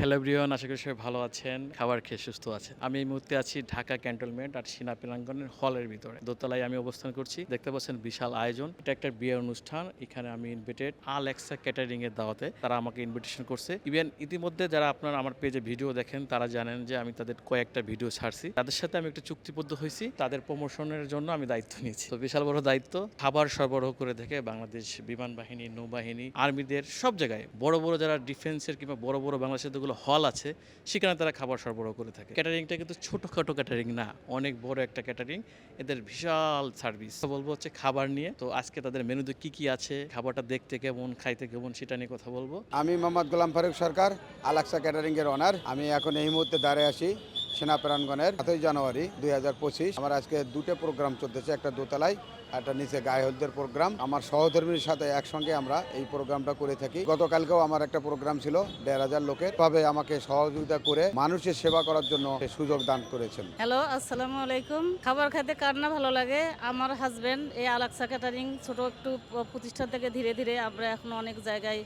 Hello everyone আশা করি সবাই ভালো আছেন। খাবার খেয়ে সুস্থ আছেন। আমি এই মুহূর্তে আছি ঢাকা ক্যান্টনমেন্ট আর সিনা প্রাঙ্গনের হলের ভিতরে। দোতলায় আমি অবস্থান করছি। দেখতে পাচ্ছেন বিশাল আয়োজন। এটা একটা বিয়ের অনুষ্ঠান। এখানে আমি ইনভিটেড আলেক্সা ক্যাটারিং এর দাওয়াতে তারা আমাকে ইনভিটেশন করছে। ইভেন ইতিমধ্যে যারা আপনার আমার পেজে ভিডিও দেখেন, তারা জানেন যে আমি তাদের কয়েকটা ভিডিও ছাড়ছি। তাদের সাথে আমি একটা চুক্তিবদ্ধ হয়েছি। তাদের প্রমোশনের জন্য আমি দায়িত্ব নিয়েছি। তো বিশাল বড় দায়িত্ব। খাবার সরবরাহ করে থেকে বাংলাদেশ বিমান বাহিনী, নৌবাহিনী, আর্মিদের সব জায়গায় বড় বড় যারা ডিফেন্সের কিংবা বড় বড় বাংলাদেশের যেগুলো হল আছে, সেখানে তারা খাবার সরবরাহ করে থাকে। ক্যাটারিংটা কিন্তু ছোটোখাটো ক্যাটারিং না, অনেক বড় একটা ক্যাটারিং এদের বিশাল সার্ভিস বলব হচ্ছে খাবার নিয়ে। তো আজকে তাদের মেনুতে কি কি আছে, খাবারটা দেখতে কেমন, খাইতে কেমন, সেটা নিয়ে কথা বলব। আমি মোহাম্মদ গোলাম ফারুক সরকার, আলাক্সা ক্যাটারিং এর অনার আমি এখন এই মুহূর্তে দাঁড়িয়ে আছি সেনা প্রাঙ্গনের সাতই জানুয়ারি দুই হাজার পঁচিশ। আমার আজকে দুটো প্রোগ্রাম চলতেছে, একটা দোতলায়, একটা নিচে গায়ে হলদের প্রোগ্রাম। আমার সহধর্মীর সাথে একসঙ্গে আমরা এই প্রোগ্রামটা করে থাকি। গতকালকেও আমার একটা প্রোগ্রাম ছিল দেড় হাজার লোকের। তবে আমাকে সহযোগিতা করে মানুষের সেবা করার জন্য সুযোগ দান করেছেন। হ্যালো, আসসালামু আলাইকুম। খাবার খেতে কার না ভালো লাগে? আমার হাজবেন্ড এই আলাক্সা ক্যাটারিং ছোট একটু প্রতিষ্ঠান থেকে ধীরে ধীরে আমরা এখন অনেক জায়গায়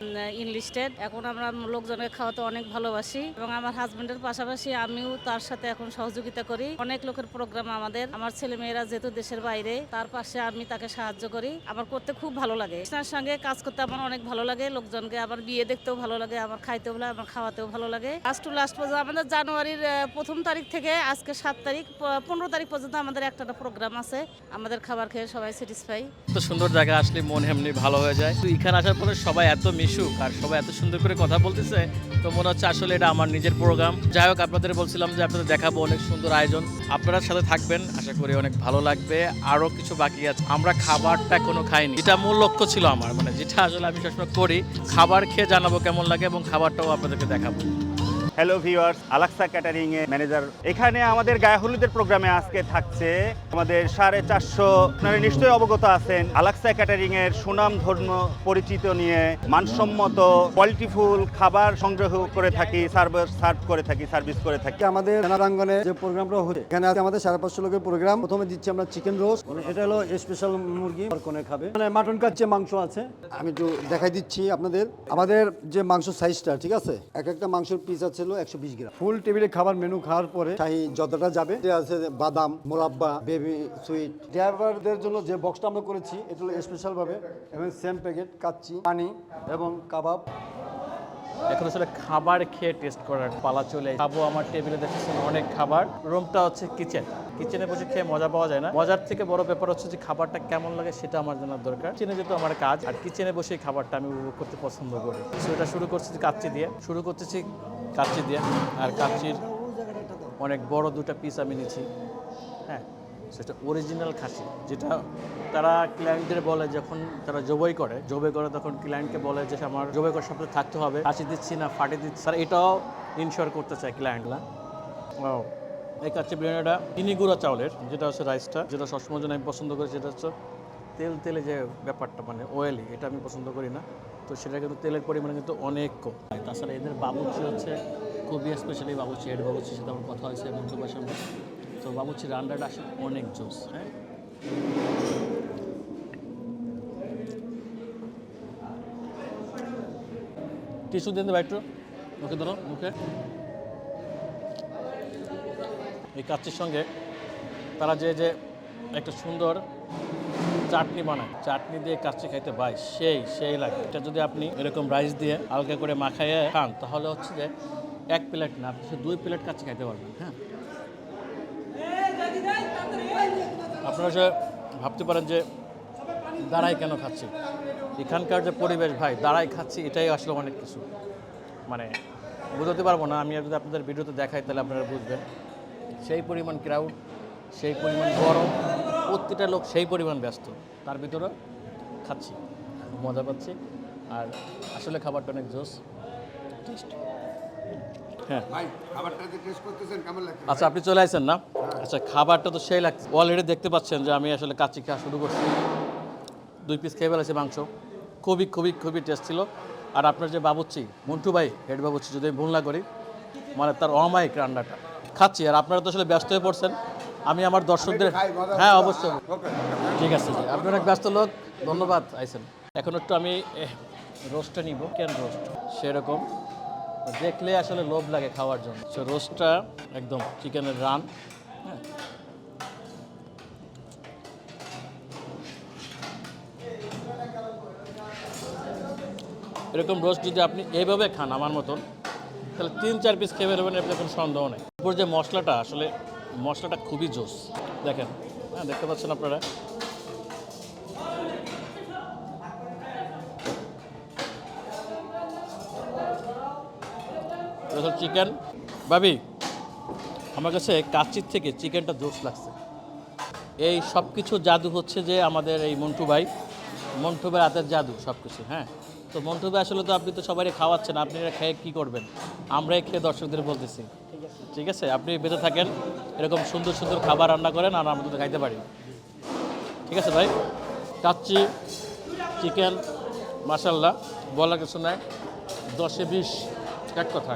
ইনলিস্টেড এখন আমরা লোকজনকে খাওয়াতে অনেক ভালোবাসি। এবং আমার হাজবেন্ডের পাশাপাশি আমিও তার সাথে এখন সহযোগিতা করি। অনেক লোকের প্রোগ্রাম আমাদের। আমার ছেলে মেয়েরা যেহেতু দেশের বাইরে, তার পাশে আমি তাকে সাহায্য করি। আমার করতে খুব ভালো লাগে। তার সঙ্গে কাজ করতে আমার অনেক ভালো লাগে। লোকজনকে আমার বিয়ে দেখতেও ভালো লাগে, আমার খাইতেও ভালো, আমার খাওয়াতেও ভালো লাগে। লাস্ট টু লাস্ট পর্যন্ত আমাদের জানুয়ারির প্রথম তারিখ থেকে আজকে সাত তারিখ পনেরো তারিখ পর্যন্ত আমাদের একটা প্রোগ্রাম আছে। আমাদের খাবার খেয়ে সবাই স্যাটিসফাই এত সুন্দর জায়গা আসলে মন এমনি ভালো হয়ে যায়। তো এখানে আসার পরে সবাই এত মিশুক আর সবাই এত সুন্দর করে কথা বলতেছে, তো মনে হচ্ছে আসলে এটা আমার নিজের প্রোগ্রাম যাই হোক, আপনাদের বলছিলাম যে আপনাদের দেখাবো অনেক সুন্দর আয়োজন। আপনারা সাথে থাকবেন, আশা করি অনেক ভালো লাগবে। আরও কিছু বাকি আছে। আমরা খাবারটা কোনো খাইনি। এটা মূল লক্ষ্য ছিল আমার মানে যেটা আসলে আমি সবসময় করি। খাবার খেয়ে জানাব কেমন লাগে এবং খাবারটাও আপনাদেরকে দেখাবো। হ্যালো ভিউয়ার্স আলাক্সা ক্যাটারিং এর ম্যানেজার এখানে আমাদের গায়ে হলুদের প্রোগ্রামে আজকে থাকছে আমাদের সাড়ে চারশো, আপনারা নিশ্চয়ই অবগত আছেন আলাক্সা ক্যাটারিং এর সুনাম ধর্ম পরিচিত নিয়ে মানসম্মত কোয়ালিটিফুল খাবার সংগ্রহ করে থাকি সার্ভিস সার্ভ করে থাকি সার্ভিস করে থাকি। আমাদের সেনারাঙ্গনে যে প্রোগ্রামটা হচ্ছে, এখানে আছে আমাদের সাড়ে পাঁচশো লোকের প্রোগ্রাম প্রথমে দিচ্ছি আমরা চিকেন রোস্ট এটা হলো স্পেশাল মুরগি কোনে খাবে। মানে মাটন কাচ্চে মাংস আছে। আমি একটু দেখাই দিচ্ছি আপনাদের। আমাদের যে মাংস সাইজটা ঠিক আছে? এক একটা মাংসের পিস আছে হলো একশো বিশ গ্রাম। ফুল টেবিলে খাবার মেনু খাওয়ার পরে শাহি যতটা যাবে আছে বাদাম মোরাব্বা বেবি সুইট। ড্রাইভারদের জন্য যে বক্সটা আমরা করেছি এটা হলো স্পেশাল ভাবে এবং সেম প্যাকেট কাচ্চি পানি এবং কাবাব। এখন আসলে খাবার খেয়ে টেস্ট করার পালা চলে খাব আমার টেবিলে দেখতেছেন অনেক খাবার। রুমটা হচ্ছে কিচেন কিচেনে বসে খেয়ে মজা পাওয়া যায় না। মজার থেকে বড় ব্যাপার হচ্ছে যে খাবারটা কেমন লাগে সেটা আমার জানার দরকার। কিচেনে যেহেতু আমার কাজ আর কিচেনে বসে খাবারটা আমি উপভোগ করতে পছন্দ করি। সেটা শুরু করছি কাচ্চি দিয়ে। শুরু করতেছি কাচ্চি দিয়ে। আর কাচ্চির অনেক বড় দুটো পিস আমি নিয়েছি। হ্যাঁ সেটা অরিজিনাল খাসি যেটা তারা ক্লায়েন্টদের বলে যখন তারা জবাই করে জবাই করে তখন ক্লায়েন্টকে বলে যে আমার জবাই করার সাথে থাকতে হবে খাসি দিচ্ছি না ফাটি দিচ্ছি। তারা এটাও ইনশোর করতে চায় ক্লায়েন্টরা ও এই কাচ্চি বিরিয়ানিটা চিনি গুঁড়া চাউলের যেটা হচ্ছে রাইসটা যেটা সবসময় জন্য আমি পছন্দ করি সেটা হচ্ছে তেল তেলে যে ব্যাপারটা মানে অয়েলি এটা আমি পছন্দ করি না। তো সেটা কিন্তু তেলের পরিমাণ কিন্তু অনেক কম। তাছাড়া এদের বাবুচি হচ্ছে, খুবই স্পেশালি বাবুচি হেড বাবুচির সাথে আমার কথা হয়েছে মন্তব্যের সামনে। তো বাবুচির রান্নাটা আসলে অনেক জোস হ্যাঁ? টিস্যু দিন দেবো একটু, মুখে ধরো, মুখে। এই কাচ্চির সঙ্গে তারা যে যে একটা সুন্দর চাটনি বানায়। চাটনি দিয়ে কাচ্চি খাইতে ভাই, সেই সেই লাগে। এটা যদি আপনি এরকম রাইস দিয়ে হালকা করে মাখাইয়ে খান, তাহলে হচ্ছে যে এক প্লেট না, আপনি দুই প্লেট কাচ্চি খাইতে পারবেন হ্যাঁ? আপনারা যে ভাবতে পারেন যে দাঁড়াই কেন খাচ্ছি? এখানকার যে পরিবেশ ভাই দাঁড়াই খাচ্ছি, এটাই আসলে অনেক কিছু। মানে বুঝতে পারব না, আমি যদি আপনাদের ভিডিওতে দেখাই, তাহলে আপনারা বুঝবেন। সেই পরিমাণ ক্রাউড সেই পরিমাণ গরম প্রতিটা লোক সেই পরিমাণ ব্যস্ত। তার ভিতরে খাচ্ছি মজা পাচ্ছি। আর আসলে খাবারটা অনেক জোস। টেস্ট হ্যাঁ। আচ্ছা আপনি চলে আসেন না? আচ্ছা খাবারটা তো সেই লাগছে। অলরেডি দেখতে পাচ্ছেন যে আমি আসলে কাচ্চি খাওয়া শুরু করছি। দুই পিস খেয়ে ফেলেছি মাংস। খুবই খুবই খুবই টেস্ট ছিল। আর আপনার যে বাবুচ্ছি মন্টু ভাই হেড বাবুচ্চি যদি আমি ভুল না করি মানে তার অমায়িক রান্নাটা। খাচ্ছি আর আপনারা তো আসলে ব্যস্ত হয়ে পড়ছেন। আমি আমার দর্শকদের হ্যাঁ অবশ্যই। ঠিক আছে জি। আপনি অনেক ব্যস্ত লোক ধন্যবাদ আইসেন। এখন একটু আমি রোস্টটা নিব। কেন রোস্ট সেরকম। দেখলে আসলে লোভ লাগে খাওয়ার জন্য। সো রোস্টটা একদম চিকেনের রান। হ্যাঁ। এরকম রোস্ট যদি আপনি এইভাবে খান আমার মতন তাহলে তিন চার পিস খেয়ে বেরোবেন এর কোনো সন্দেহ নেই। উপর যে মশলাটা আসলে মশলাটা খুবই জোস। দেখেন হ্যাঁ দেখতে পাচ্ছেন আপনারা? চিকেন। ভাবি, আমার কাছে কাচির থেকে চিকেনটা জোস লাগছে। এই সব কিছু জাদু হচ্ছে যে আমাদের এই মন্টু ভাই। মন্টু ভাই হাতের জাদু সব কিছু হ্যাঁ? তো মন্টু ভাই আসলে তো আপনি তো সবাই খাওয়াচ্ছেন, আপনি খেয়ে কী করবেন? আমরাই খেয়ে দর্শকদের বলতেছি। ঠিক আছে, আপনি বেঁচে থাকেন, এরকম সুন্দর সুন্দর খাবার রান্না করেন আর আমরা খাইতে পারি। ঠিক আছে ভাই? কাচ্চি, চিকেন মাসাল্লাহ বলার কিছু নাই। দশে বিশ, এক কথা।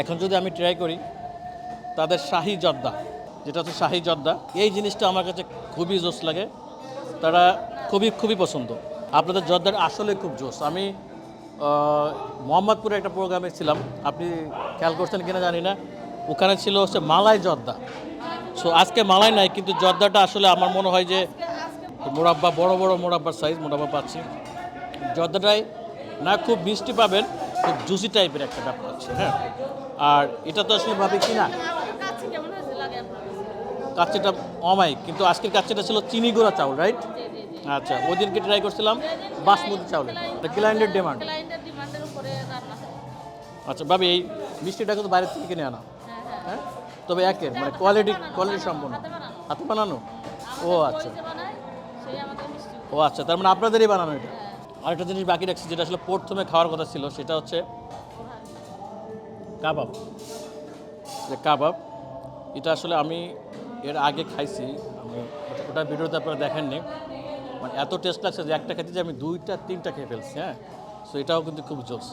এখন যদি আমি ট্রাই করি, তাদের শাহি জর্দা, যেটা হচ্ছে শাহি জর্দা, এই জিনিসটা আমার কাছে খুবই জোস লাগে। তারা খুবই খুবই পছন্দ। আপনাদের জর্দার আসলে খুব জোস আমি মোহাম্মদপুরে একটা প্রোগ্রামে ছিলাম। আপনি খেয়াল করছেন কিনা জানি না। ওখানে ছিল হচ্ছে মালাই জর্দা। সো আজকে মালাই নাই কিন্তু জর্দাটা আসলে আমার মনে হয় যে মোরাব্বা বড় বড় মোরাব্বার সাইজ মোরাব্বা পাচ্ছি। জর্দাটাই না খুব মিষ্টি পাবেন খুব জুসি টাইপের একটা ব্যাপার আছে হ্যাঁ। আর এটা তো আসলে ভাবি কি না কাছে কেমন হয়েছে লাগে আপনার কাছে? কাচ্চিটা অমাইক কিন্তু আজকের কাচ্চিটা ছিল চিনি গুঁড়া চাউল রাইট আচ্ছা ওই দিনকে ট্রাই করছিলাম বাসমতি চাউলে ক্লায়েন্টের ডিমান্ড আচ্ছা ভাবি এই মিষ্টিটা কিন্তু বাইরের থেকে কিনে আনা। হ্যাঁ? হ্যাঁ হ্যাঁ তবে একের মানে কোয়ালিটি কোয়ালিটি সম্পূর্ণ। হাতে বানানো। ও আচ্ছা। ও আচ্ছা তার মানে আপনাদেরই বানানো এটা? আরেকটা জিনিস বাকি রাখছি যেটা আসলে প্রথমে খাওয়ার কথা ছিল সেটা হচ্ছে কাবাব। যে কাবাব এটা আসলে আমি এর আগে খাইছি। আমি ওটা ভিডিওতে আপনারা দেখেননি। মানে এত টেস্ট লাগছে যে একটা খেতে যে আমি দুইটা তিনটা খেয়ে ফেলছি হ্যাঁ? সো এটাও কিন্তু খুব জোস।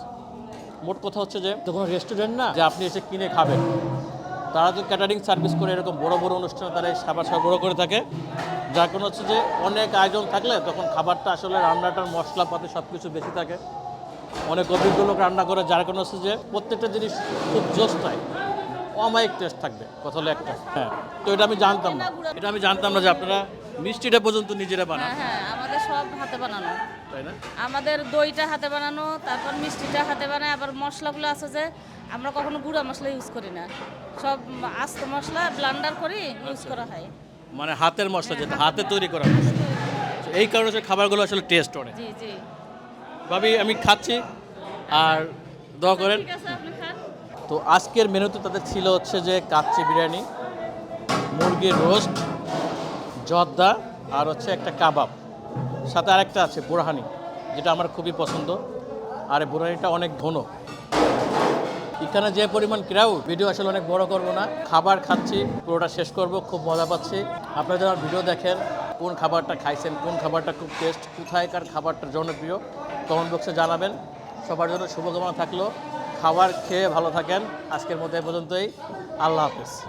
মোট কথা হচ্ছে যে কোনো রেস্টুরেন্ট না, যে আপনি এসে কিনে খাবেন, তারা তো ক্যাটারিং সার্ভিস করে এরকম বড় বড় অনুষ্ঠানে তারা খাবার সরবরাহ করে থাকে, যার কোনো হচ্ছে যে অনেক আয়োজন থাকলে তখন খাবারটা আসলে রান্নাটার মশলাপাতি সব কিছু বেশি থাকে। অনেক অভিজ্ঞ লোক রান্না করে, যার কোনো হচ্ছে যে প্রত্যেকটা জিনিস খুব জোস্ট পায় অমায়িক টেস্ট থাকবে। কথা হলো একটা। হ্যাঁ তো এটা আমি জানতাম না। এটা আমি জানতাম না যে আপনারা মিষ্টিটা পর্যন্ত নিজেরা বানান। হ্যাঁ হ্যাঁ আমাদের সব হাতে বানানো। তাই না? আমাদের দইটা হাতে বানানো তারপর মিষ্টিটা হাতে বানায় আবার মশলাগুলো আছে যে আমরা কখনো গুঁড়া মশলা ইউজ করি না। সব আস্ত মশলা ব্লান্ডার করি ইউজ করা হয়। মানে হাতের মশলা যেটা হাতে তৈরি করা মশলা। এই কারণে হচ্ছে খাবারগুলো আসলে টেস্ট অনেক। জি জি। ভাবি আমি খাচ্ছি। আর দোয়া করেন। ঠিক আছে। তো আজকের মেনুতে তাদের ছিল হচ্ছে যে কাচ্চি বিরিয়ানি, মুরগির রোস্ট, জর্দা আর হচ্ছে একটা কাবাব। সাথে আরেকটা আছে, বুরহানি, যেটা আমার খুবই পছন্দ। আর, বুরহানিটা অনেক ঘন। এখানে যে পরিমাণ ক্রাউড ভিডিও আসলে অনেক বড় করব না। খাবার খাচ্ছি, পুরোটা শেষ করব, খুব মজা পাচ্ছি। আপনারা যারা ভিডিও দেখেন, কোন খাবারটা খাইছেন, কোন খাবারটা খুব টেস্ট কোথায়কার খাবারটা জনপ্রিয় কমেন্ট বক্সে জানাবেন। সবার জন্য শুভকামনা থাকল। খাবার খেয়ে ভালো থাকেন। আজকের মতো এ পর্যন্তই। আল্লাহ হাফেজ।